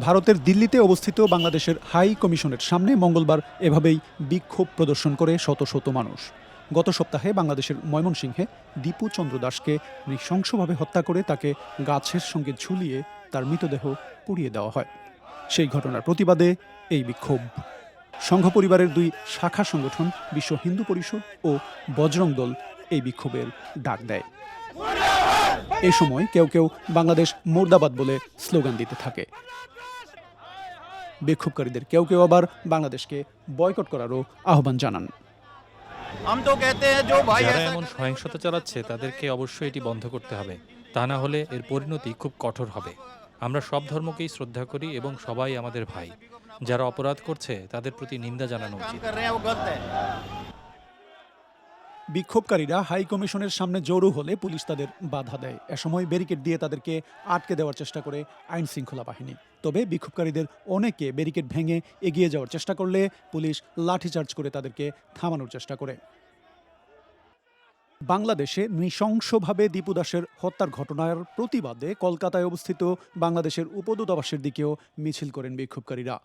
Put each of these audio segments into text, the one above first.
ভারতের দিল্লিতে অবস্থিত বাংলাদেশের হাই কমিশনের সামনে মঙ্গলবার এভাবেই বিক্ষোভ প্রদর্শন করে শত শত মানুষ। গত সপ্তাহে বাংলাদেশের ময়মনসিংহে দীপু চন্দ্র দাসকে নৃশংসভাবে হত্যা করে তাকে গাছের সঙ্গে ঝুলিয়ে তার মৃতদেহ পুড়িয়ে দেওয়া হয়। সেই ঘটনার প্রতিবাদে এই বিক্ষোভ। সংঘ পরিবারের দুই শাখা সংগঠন বিশ্ব হিন্দু পরিষদ ও বজরং দল এই বিক্ষোভের ডাক দেয়। এ সময় কেউ কেউ বাংলাদেশ মুর্দাবাদ বলে স্লোগান দিতে থাকে। বিক্ষোভকারীদের কেউ কেউ আবার বাংলাদেশকে বয়কট করারও আহ্বান জানান। যারা এমন সহিংসতা চালাচ্ছে তাদেরকে অবশ্যই এটি বন্ধ করতে হবে। তা না হলে এর পরিণতি খুব কঠোর হবে। আমরা সব ধর্মকেই শ্রদ্ধা করি এবং সবাই আমাদের ভাই। যারা অপরাধ করছে তাদের প্রতি নিন্দা জানানো উচিত। বিক্ষোভকারীরা হাই কমিশনের সামনে জড়ো হলে পুলিশ তাদের বাধা দেয়। এ সময় ব্যারিকেড দিয়ে তাদেরকে আটকে দেওয়ার চেষ্টা করে আইন শৃঙ্খলা বাহিনী। তবে বিক্ষোভকারীদের অনেকে ব্যারিকেড ভেঙে এগিয়ে যাওয়ার চেষ্টা করলে পুলিশ লাঠিচার্জ করে তাদেরকে থামানোর চেষ্টা করে। বাংলাদেশে নৃশংসভাবে দীপু দাসের হত্যার ঘটনার প্রতিবাদে কলকাতায় অবস্থিত বাংলাদেশের উপদূতাবাসের দিকেও মিছিল করেন বিক্ষোভকারীরা।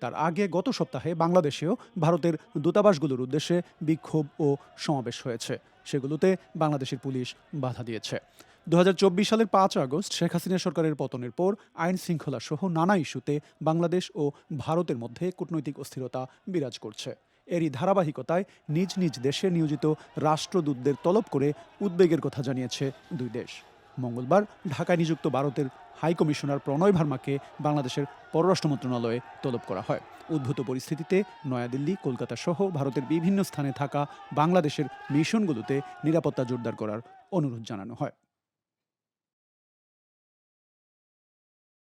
তার আগে গত সপ্তাহে বাংলাদেশেও ভারতের দূতাবাসগুলোর উদ্দেশ্যে বিক্ষোভ ও সমাবেশ হয়েছে। সেগুলোতে বাংলাদেশের পুলিশ বাধা দিয়েছে। দু হাজার চব্বিশ সালের পাঁচ আগস্ট শেখ হাসিনা সরকারের পতনের পর আইন শৃঙ্খলা সহ নানা ইস্যুতে বাংলাদেশ ও ভারতের মধ্যে কূটনৈতিক অস্থিরতা বিরাজ করছে। এরই ধারাবাহিকতায় নিজ নিজ দেশে নিয়োজিত রাষ্ট্রদূতদের তলব করে উদ্বেগের কথা জানিয়েছে দুই দেশ। মঙ্গলবার ঢাকায় নিযুক্ত ভারতের হাইকমিশনার প্রণয় ভার্মাকে বাংলাদেশের পররাষ্ট্র মন্ত্রণালয়ে তলব করা হয়। উদ্ভূত পরিস্থিতিতে নয়াদিল্লি, কলকাতা সহ ভারতের বিভিন্ন স্থানে থাকা বাংলাদেশের মিশনগুলোতে নিরাপত্তা জোরদার করার অনুরোধ জানানো হয়।